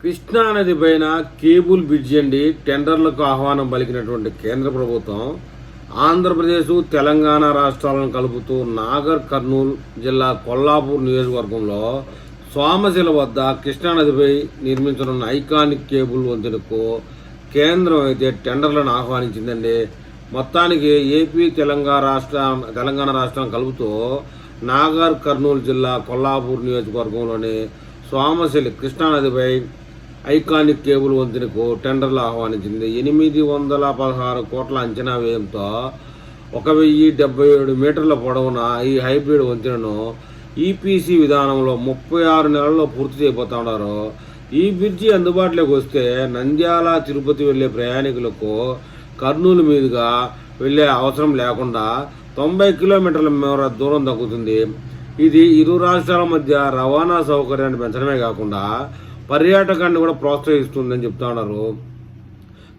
కృష్ణానది పైన cable bridge అండి టెండర్లకు ఆహ్వానం పలికినటువంటి కేంద్ర ప్రభుత్వం ఆంధ్రప్రదేశ్ తెలంగాణ రాష్ట్రాలను కలుపుతూ నాగర్ కర్నూలు జిల్లా కొల్లాపూర్ నియోజకవర్గంలో సోమశిల వద్ద కృష్ణానదిపై నిర్మించనున్న ఐకానిక్ కేబుల్ వంతెనకు కేంద్రం అయితే టెండర్లను ఆహ్వానించిందండి. మొత్తానికి ఏపీ తెలంగాణ రాష్ట్ర తెలంగాణ రాష్ట్రం కలుపుతూ నాగర్ కర్నూలు జిల్లా కొల్లాపూర్ నియోజకవర్గంలోని సోమశిల కృష్ణానదిపై ఐకానిక్ కేబుల్ వంతెనకు టెండర్లు ఆహ్వానించింది. ఎనిమిది వందల పదహారు కోట్ల అంచనా వ్యయంతో ఒక వెయ్యి డెబ్బై ఏడు మీటర్ల పొడవున ఈ హైబ్రిడ్ వంతెనను ఈపీసీ విధానంలో ముప్పై ఆరు నెలల్లో పూర్తి చేయబోతా ఉన్నారు. ఈ బ్రిడ్జి అందుబాటులోకి వస్తే నంద్యాల తిరుపతి వెళ్ళే ప్రయాణికులకు కర్నూలు మీదుగా వెళ్ళే అవసరం లేకుండా తొంభై కిలోమీటర్ల మేర దూరం తగ్గుతుంది. ఇది ఇరు రాష్ట్రాల మధ్య రవాణా సౌకర్యాన్ని పెంచడమే కాకుండా పర్యాటకాన్ని కూడా ప్రోత్సహిస్తుందని చెప్తా ఉన్నారు.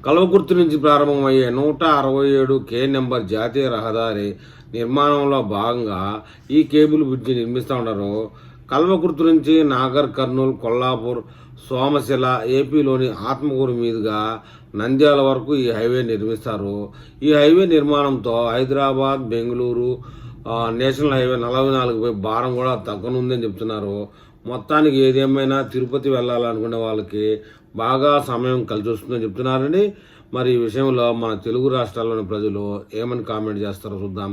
కల్వకుర్తి నుంచి ప్రారంభమయ్యే నూట అరవై ఏడు కే నెంబర్ జాతీయ రహదారి నిర్మాణంలో భాగంగా ఈ కేబుల్ బ్రిడ్జి నిర్మిస్తూ ఉన్నారు. కల్వకుర్తి నుంచి నాగర్ కర్నూలు కొల్లాపూర్ సోమశిల ఏపీలోని ఆత్మకూరు మీదుగా నంద్యాల వరకు ఈ హైవే నిర్మిస్తారు. ఈ హైవే నిర్మాణంతో హైదరాబాద్ బెంగళూరు నేషనల్ హైవే నలభై నాలుగుపై భారం కూడా తగ్గనుందని చెప్తున్నారు. మొత్తానికి ఏదేమైనా తిరుపతి వెళ్ళాలనుకునే వాళ్ళకి బాగా సమయం కలిసి వస్తుందని చెప్తున్నారండి. మరి ఈ విషయంలో మన తెలుగు రాష్ట్రాల్లోని ప్రజలు ఏమని కామెంట్ చేస్తారో చూద్దాం.